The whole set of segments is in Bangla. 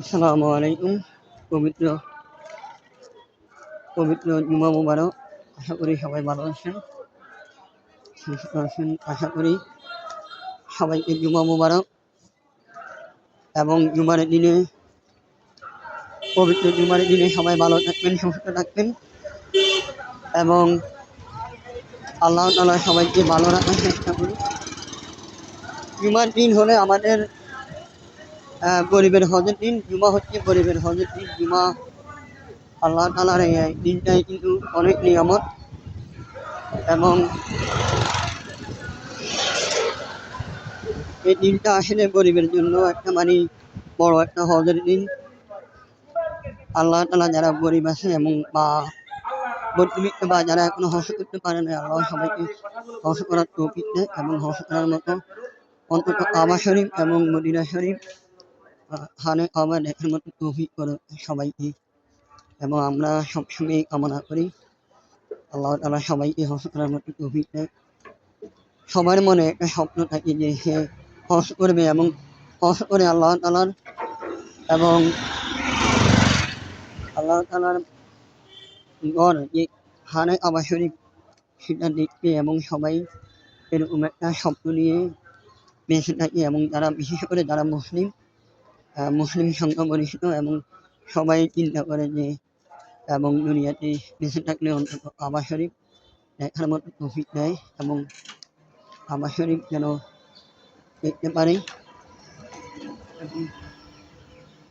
আসসালামু আলাইকুম, পবিত্র পবিত্র জুমা মুবারক। আশা করি সবাই ভালো আছেন, সুস্থ আছেন। আশা করি সবাইকে জুমা মুবারক এবং জুমার দিনে, পবিত্র জুমার দিনে সবাই ভালো থাকবেন, সুস্থ থাকবেন এবং আল্লাহ তালা সবাইকে ভালো রাখার চেষ্টা করি জুমার দিন হলে আমাদের গরিবের হজের দিন, জুমা হচ্ছে গরিবের হজের দিন, জুমা আল্লাহ তালার এই দিনটাই কিন্তু অনেক নিয়ামত। এবং এই দিনটা আসলে গরিবের জন্য একটা মানে বড় একটা হজের দিন। আল্লাহ তালা যারা গরিব আছে এবং বা মধ্যবিত্ত বা যারা এখনও হস করতে পারে না আল্লাহ সবাইকে হস করার তৌফিক দেয় এবং হস করার মতো অন্তত কাবা শরীফ এবং মদিনা শরীফ কাবা দেখার মতো তৌফিক করে সবাইকে। এবং আমরা সবসময় কামনা করি আল্লাহ তালা সবাইকে হস করার মতো তৌফিক দেয় সবার মনে একটা স্বপ্ন থাকে যে সে হস করবে এবং হস করে আল্লাহ তালার এবং আল্লাহ তালার ঘর যে কাবা শরীফ সেটা দেখতে এবং সবাই এরকম একটা স্বপ্ন নিয়ে বেঁচে থাকে এবং যারা বিশেষ করে যারা মুসলিম মুসলিম সংখ্যাগরিষ্ঠ এবং সবাই চিন্তা করে যে এবং দুনিয়াতে বেঁচে থাকলে অন্তত কাবা শরীফ দেখার মতো তৌফিক দেয় এবং কাবা শরীফ যেন দেখতে পারে।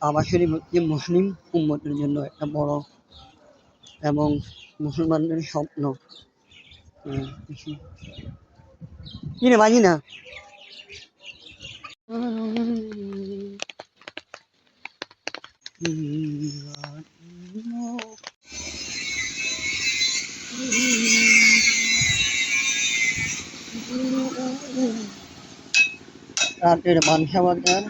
কাবা শরীফ হচ্ছে মুসলিম উম্মতের জন্য একটা বড় এবং মুসলমানদের স্বপ্ন। হুম, বেশি। কি রে বাজি না রাতের মানসা বাজার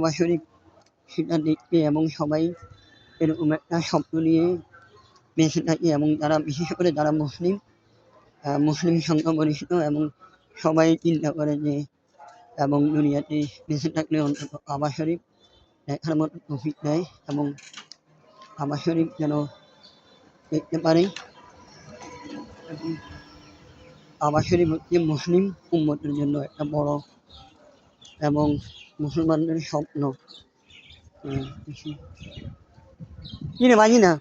কাবা শরীফ সেটা দেখতে এবং সবাই এরকম একটা স্বপ্ন নিয়ে বেঁচে থাকে এবং যারা বিশেষ করে যারা মুসলিম মুসলিম সংখ্যাগরিষ্ঠ এবং সবাই চিন্তা করে যে, এবং দুনিয়াতে বেঁচে থাকলে অন্তত কাবা শরীফ দেখার মতো তৌফিক দেয় এবং কাবা শরীফ যেন দেখতে পারে। কাবা শরীফ হচ্ছে মুসলিম উম্মতের জন্য একটা বড় এবং মুসলমানদের স্বপ্ন। কি রে বাজি না?